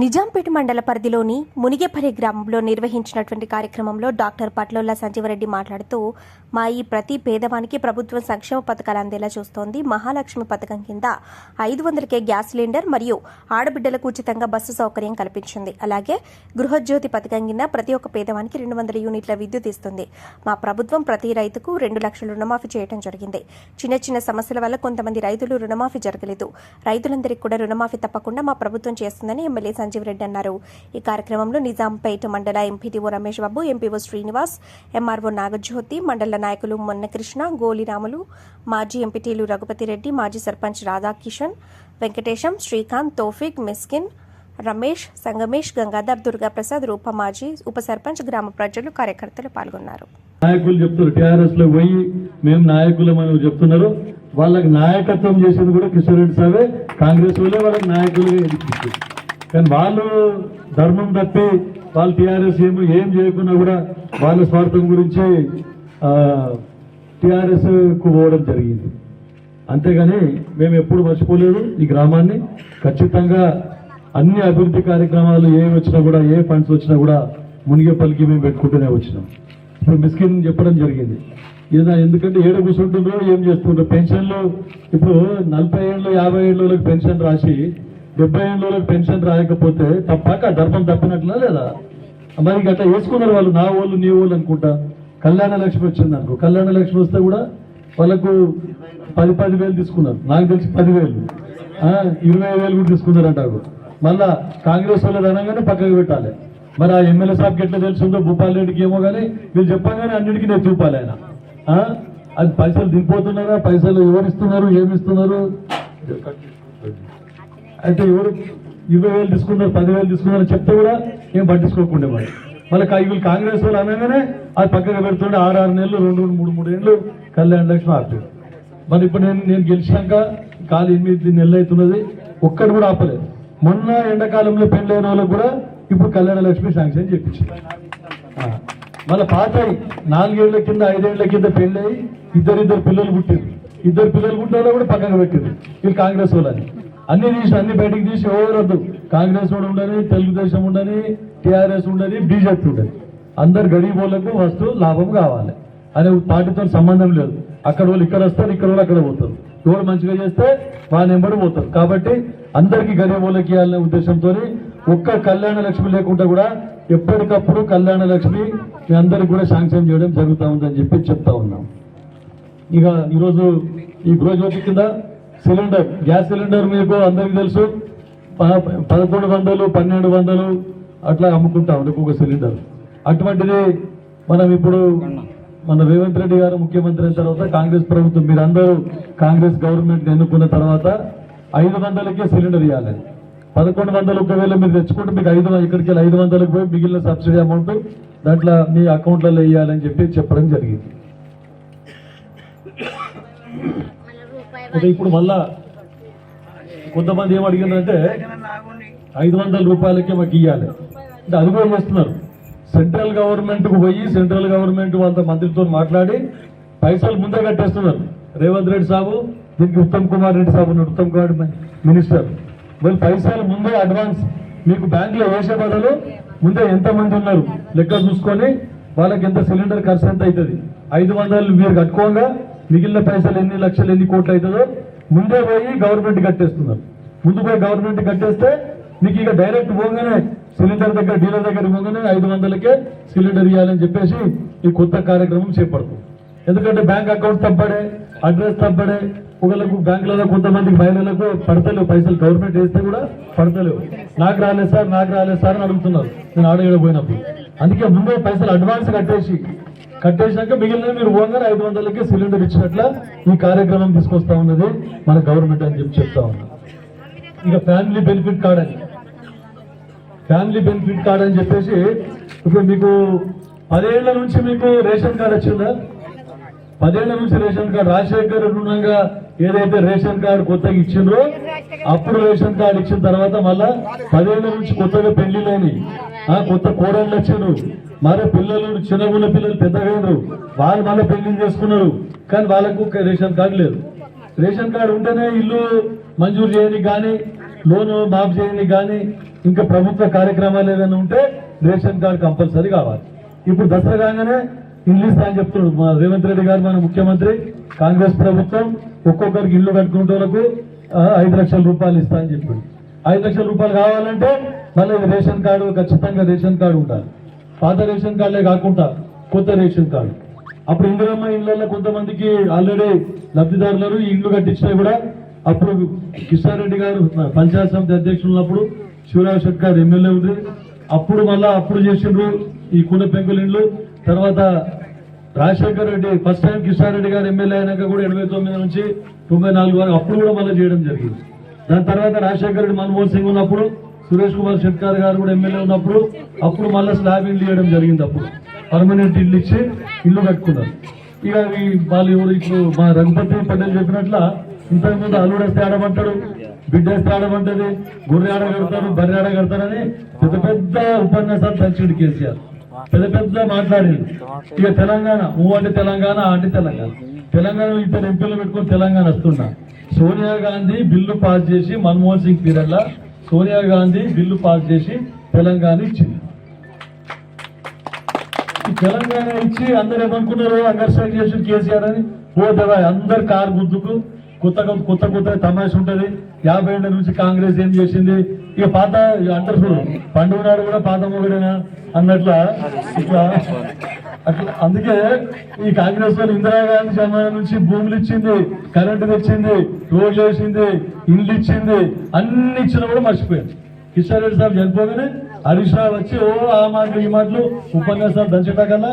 నిజాంపేట మండల పరిధిలోని మునిగేపల్లి గ్రామంలో నిర్వహించినటువంటి కార్యక్రమంలో డాక్టర్ పట్లోల్ల సంజీవరెడ్డి మాట్లాడుతూ మా ఈ ప్రతి పేదవానికి ప్రభుత్వం సంక్షేమ పథకాలు అందేలా చూస్తోంది. మహాలక్ష్మి పథకం కింద ఐదు వందలకే గ్యాస్ సిలిండర్ మరియు ఆడబిడ్డలకు ఉచితంగా బస్సు సౌకర్యం కల్పించింది. అలాగే గృహజ్యోతి పథకం కింద ప్రతి ఒక్క పేదవానికి రెండు వందల యూనిట్ల విద్యుత్ ఇస్తుంది. మా ప్రభుత్వం ప్రతి రైతుకు రెండు లక్షల రుణమాఫీ చేయడం జరిగింది. చిన్న చిన్న సమస్యల వల్ల కొంతమంది రైతులు రుణమాఫీ జరగలేదు. రైతులందరికీ కూడా రుణమాఫీ తప్పకుండా మా ప్రభుత్వం చేస్తుందని ఎమ్మెల్యే సంజీవ్ రెడ్డి అన్నారు. ఈ కార్యక్రమంలో నిజాంపేట మండల MPTO Ramesh Babu MPO Srinivas MRO Nagajyothi మండల నాయకులు మొన్నకృష్ణ గోలిరాములు మాజీ ఎంపీటీలు రఘుపతి రెడ్డి మాజీ సర్పంచ్ రాధాకిషన్ వెంకటేశం శ్రీకాంత్ తోఫిక్ మిస్కిన్ రమేష్ సంగమేష్ గంగాధర్ దుర్గాప్రసాద్ రూప మాజీ ఉప సర్పంచ్ గ్రామ ప్రజలు కార్యకర్తలు పాల్గొన్నారు. నాయకులు చెప్తారు టీఆర్ఎస్లో పోయి మేము నాయకులం అని చెప్తున్నారు. వాళ్ళకి నాయకత్వం చేసింది కూడా కిషోర్ రెడ్డి సాబే కాంగ్రెస్ వాళ్ళే వాళ్ళకి నాయకులుగా ఎదిగించారు కానీ వాళ్ళు ధర్మం తప్పి వాళ్ళు టీఆర్ఎస్ ఏమో ఏం చేయకున్నా కూడా వాళ్ళ స్వార్థం గురించి టీఆర్ఎస్కు పోవడం జరిగింది. అంతేగాని మేము ఎప్పుడు మర్చిపోలేదు ఈ గ్రామాన్ని. ఖచ్చితంగా అన్ని అభివృద్ధి కార్యక్రమాలు ఏ వచ్చినా కూడా ఏ ఫండ్స్ వచ్చినా కూడా మునిగేపల్లికి మేము పెట్టుకుంటూనే వచ్చినాం. ఇప్పుడు మిస్కిన్ చెప్పడం జరిగింది. ఏదో ఎందుకంటే ఏడ కూర్చుంటుండ్రో ఏం చేస్తుండ్రో. పెన్షన్లు ఇప్పుడు నలభై ఏళ్ళు యాభై ఏళ్ళకి పెన్షన్ రాసి డెబ్బై ఏళ్ళలోకి పెన్షన్ రాయకపోతే తప్పక ధర్మం తప్పినట్లా లేదా? మరి అట్లా వేసుకున్నారు వాళ్ళు నా వాళ్ళు నీ వాళ్ళు అనుకుంటా? కళ్యాణ లక్ష్మి వచ్చింది అనుకో. కళ్యాణ లక్ష్మి వస్తే కూడా వాళ్ళకు పది పది వేలు తీసుకున్నారు. నాకు తెలిసి పదివేలు. ఇరవై వేలు కూడా తీసుకున్నారు మళ్ళా కాంగ్రెస్ వాళ్ళు అనగానే పక్కకు పెట్టాలి. మరి ఆ ఎమ్మెల్యే సాబ్కి ఎట్లా తెలుసుందో? భూపాల్ రెడ్డికి ఏమో కానీ వీళ్ళు చెప్పగానే అన్నిటికీ నేను చూపాలి ఆయన. అది పైసలు దిగిపోతున్నారా పైసలు ఎవరిస్తున్నారు? ఇస్తున్నారు ఏమి ఇస్తున్నారు అయితే ఎవరు ఇరవై వేలు తీసుకున్నారు పదివేలు తీసుకున్నారు చెప్తే కూడా ఏం పట్టించుకోకుండా వాళ్ళు మళ్ళీ వీళ్ళు కాంగ్రెస్ వాళ్ళు అనగానే అది పక్కన పెడుతుండే ఆరు ఆరు నెలలు రెండు రెండు మూడు మూడు ఏళ్ళు కళ్యాణ లక్ష్మి ఆపారు. మరి ఇప్పుడు నేను నేను గెలిచాక కాలు ఎనిమిది నెలలు అవుతున్నది ఒక్కటి కూడా ఆపలేదు. మొన్న ఎండాకాలంలో పెళ్ళైన వాళ్ళకు కూడా ఇప్పుడు కళ్యాణ లక్ష్మి శాంక్షన్ చెప్పించింది మళ్ళీ పాత నాలుగేళ్ళ కింద ఐదేళ్ళ కింద పెళ్ళయి ఇద్దరిద్దరు పిల్లలు పుట్టారు ఇద్దరు పిల్లలు పుట్టిన కూడా పక్కన పెట్టారు వీళ్ళు కాంగ్రెస్ వాళ్ళని. అన్ని తీసి అన్ని బయటకు తీసి ఎవరొద్దు కాంగ్రెస్ వాడు ఉండని తెలుగుదేశం ఉండని టీఆర్ఎస్ ఉండని బీజేపీ ఉండని. అందరు గరీబ్ వాళ్ళకు లాభం కావాలి. అనే పార్టీతో సంబంధం లేదు. అక్కడ వాళ్ళు ఇక్కడ వస్తారు ఇక్కడ వాళ్ళు అక్కడ పోతారు. ఎవరు మంచిగా చేస్తే వాళ్ళ ఎంబడి పోతారు. కాబట్టి అందరికీ గరీబ్ వాళ్ళకి ఇవ్వాలనే ఉద్దేశంతో ఒక్క కళ్యాణ లక్ష్మి లేకుండా కూడా ఎప్పటికప్పుడు కళ్యాణ లక్ష్మి మీ అందరికి కూడా శాంక్షన్ చేయడం జరుగుతూ ఉందని చెప్పి చెప్తా ఉన్నాం. ఇక ఈరోజు ఈ గృహజ్యోతి కింద సిలిండర్ గ్యాస్ సిలిండర్ మీకు అందరికీ తెలుసు. పదకొండు వందలు పన్నెండు వందలు అట్లా అమ్ముకుంటా ఉంటాం ఒక్కొక్క సిలిండర్. అటువంటిది మనం ఇప్పుడు మన రేవంత్ రెడ్డి గారు ముఖ్యమంత్రి అయిన తర్వాత కాంగ్రెస్ ప్రభుత్వం మీరందరూ కాంగ్రెస్ గవర్నమెంట్ ఎన్నుకున్న తర్వాత ఐదు వందలకే సిలిండర్ ఇవ్వాలి. పదకొండు వందలు ఒకవేళ మీరు తెచ్చుకుంటే మీకు ఐదు ఇక్కడికి వెళ్ళి ఐదు వందలకు పోయి మిగిలిన సబ్సిడీ అమౌంట్ దాంట్లో మీ అకౌంట్లలో వేయాలని చెప్పి చెప్పడం జరిగింది. అంటే ఇప్పుడు మళ్ళా కొంతమంది ఏం అడిగిందంటే ఐదు వందల రూపాయలకే మాకు ఇవ్వాలి అంటే అది కూడా చేస్తున్నారు. సెంట్రల్ గవర్నమెంట్కు పోయి సెంట్రల్ గవర్నమెంట్ వాళ్ళ మంత్రితో మాట్లాడి పైసలు ముందే కట్టేస్తున్నారు. రేవంత్ రెడ్డి సాబు దీనికి ఉత్తమ్ కుమార్ రెడ్డి సాబు ఉన్నాడు, ఉత్తమ్ కుమార్ మినిస్టర్. వాళ్ళు పైసలు ముందే అడ్వాన్స్ మీకు బ్యాంకులో వేసే బదులు ముందే ఎంతమంది ఉన్నారు? లెక్క చూసుకొని వాళ్ళకి ఎంత సిలిండర్ ఖర్చు ఎంత అవుతుంది? ఐదు వందలు మీరు కట్టుకోగా. మిగిలిన పైసలు ఎన్ని లక్షలు ఎన్ని కోట్లు అవుతుందో ముందే పోయి గవర్నమెంట్ కట్టేస్తున్నారు. ముందు పోయి గవర్నమెంట్ కట్టేస్తే మీకు ఇక డైరెక్ట్ పోగానే సిలిండర్ దగ్గర డీలర్ దగ్గర పోగానే ఐదు వందలకే సిలిండర్ ఇవ్వాలని చెప్పేసి ఈ కొత్త కార్యక్రమం చేపడుతుంది. ఎందుకంటే బ్యాంక్ అకౌంట్ తప్పడే అడ్రస్ తప్పడే ఒకళ్ళకు బ్యాంకులలో కొంతమందికి మహిళలకు పడతలేవు పైసలు గవర్నమెంట్ వేస్తే కూడా పడతలేవు. నాకు రాలేదు సార్ నాకు రాలేదు సార్ అని అడుగుతున్నారు. నేను ఆడగడ పోయినప్పుడు. అందుకే ముందే పైసలు అడ్వాన్స్ కట్టేసి కట్టేసినాక మిగిలిన మీరు పోగానే ఐదు వందలకి సిలిండర్ ఇచ్చినట్ల ఈ కార్యక్రమం తీసుకొస్తా ఉన్నది. మన గవర్నమెంట్ అని చెప్పి చెప్తా ఉన్నాం. ఇక ఫ్యామిలీ బెనిఫిట్ కార్డ్ అని. ఫ్యామిలీ బెనిఫిట్ కార్డ్ అని చెప్పేసి ఇప్పుడు మీకు పదేళ్ళ నుంచి మీకు రేషన్ కార్డ్ వచ్చిందా? పదేళ్ళ నుంచి రేషన్ కార్డు రాజశేఖర్ రుణంగా ఏదైతే రేషన్ కార్డు కొత్తగా ఇచ్చిండ్రో అప్పుడు రేషన్ కార్డు ఇచ్చిన తర్వాత మళ్ళా పదేళ్ళ నుంచి కొత్తగా పెళ్ళిలేని ఆ కొత్త కోడళ్ళు వచ్చిండ్రు. మరో పిల్లలు చిన్నగున్న పిల్లలు పెద్దగైనరు వాళ్ళు మళ్ళీ పెళ్ళి చేసుకున్నారు. కానీ వాళ్ళకు రేషన్ కార్డు లేదు. రేషన్ కార్డు ఉంటేనే ఇల్లు మంజూరు చేయని కానీ లోను మాఫ్ చేయని కానీ ఇంకా ప్రభుత్వ కార్యక్రమాలు ఏదైనా ఉంటే రేషన్ కార్డు కంపల్సరీ కావాలి. ఇప్పుడు దసరా కాగానే ఇల్లు ఇస్తా అని చెప్తున్నాడు మా రేవంత్ రెడ్డి గారు మన ముఖ్యమంత్రి కాంగ్రెస్ ప్రభుత్వం ఒక్కొక్కరికి ఇల్లు కట్టుకుంటే వాళ్ళకు ఐదు లక్షల రూపాయలు ఇస్తా అని ఐదు లక్షల రూపాయలు కావాలంటే మళ్ళీ రేషన్ కార్డు ఖచ్చితంగా రేషన్ కార్డు ఉండాలి. పాత రేషన్ కార్డులే కాకుండా కొత్త రేషన్ కార్డు అప్పుడు ఇందిరమ్మ ఇళ్ళల్లో కొంతమందికి ఆల్రెడీ లబ్ధిదారులు ఈ ఇల్లు కట్టించినా కూడా అప్పుడు కిషారెడ్డి గారు పంచాయత్ సమితి అధ్యక్షులు ఉన్నప్పుడు శివరాజ్ శెట్ గారు ఎమ్మెల్యే ఉంది అప్పుడు మళ్ళా అప్పుడు చేసిండ్రు ఈ కుండ పెంకుల ఇండ్లు. తర్వాత రాజశేఖర్ రెడ్డి ఫస్ట్ టైం కిషన్ రెడ్డి గారు ఎమ్మెల్యే అయినాక కూడా ఎనభై తొమ్మిది నుంచి తొంభై నాలుగు వరకు అప్పుడు కూడా మళ్ళీ చేయడం జరిగింది. దాని తర్వాత రాజశేఖర రెడ్డి మన్మోహన్ సింగ్ ఉన్నప్పుడు సురేష్ కుమార్ షెట్కార్ గారు కూడా ఎమ్మెల్యే ఉన్నప్పుడు అప్పుడు మళ్ళీ స్లాబ్ ఇల్లు చేయడం జరిగింది అప్పుడు. పర్మనెంట్ ఇల్లు ఇచ్చి ఇల్లు కట్టుకున్నారు. ఇక అవి వాళ్ళు ఎవరు ఇప్పుడు మా రఘుపతి పటేల్ చెప్పినట్ల ఇంతకుముందు అల్లుడు వస్తే ఆడమంటాడు బిడ్డ వస్తే ఆడమంటది గొర్రె ఆడ కడతారు బర్రె ఆడ కడతారని పెద్ద పెద్ద ఉపన్యాసాలు తలిచిండు కేసీఆర్. పెద్ద పెద్ద మాట్లాడింది ఇక తెలంగాణ ఊ అంటే తెలంగాణ అంటే తెలంగాణ. తెలంగాణ ఇద్దరు ఎంపీలు పెట్టుకొని తెలంగాణ వస్తున్నా. సోనియా గాంధీ బిల్లు పాస్ చేసి Manmohan Singh period Sonia Gandhi bill pass చేసి తెలంగాణ ఇచ్చింది. తెలంగాణ ఇచ్చి అందరు ఏమనుకున్నారు అంగర్సాగ చేసి కేసీఆర్ అని పోతుందా అందరు కారు గుద్దుకు కొత్త కొత్త కొత్త తమాష ఉంటుంది. యాభై ఏళ్ళ నుంచి కాంగ్రెస్ ఏం చేసింది? ఇక పాత ఇక అంటారు చూడు పండుగ నాడు కూడా పాత మొగడేనా? అన్నట్ల ఇట్లా అట్లా అందుకే ఈ కాంగ్రెస్ వాళ్ళు ఇందిరాగాంధీ సమయం నుంచి భూములు ఇచ్చింది కరెంటు తెచ్చింది రోడ్లు వేసింది ఇండ్లు ఇచ్చింది అన్ని ఇచ్చినా కూడా మర్చిపోయారు. కిషన్ రెడ్డి సార్ చనిపోగానే హరీష్ రావు వచ్చి ఓ ఆ మాటలు ఈ మాటలు ఉపన్యాసాలు దంచటా కన్నా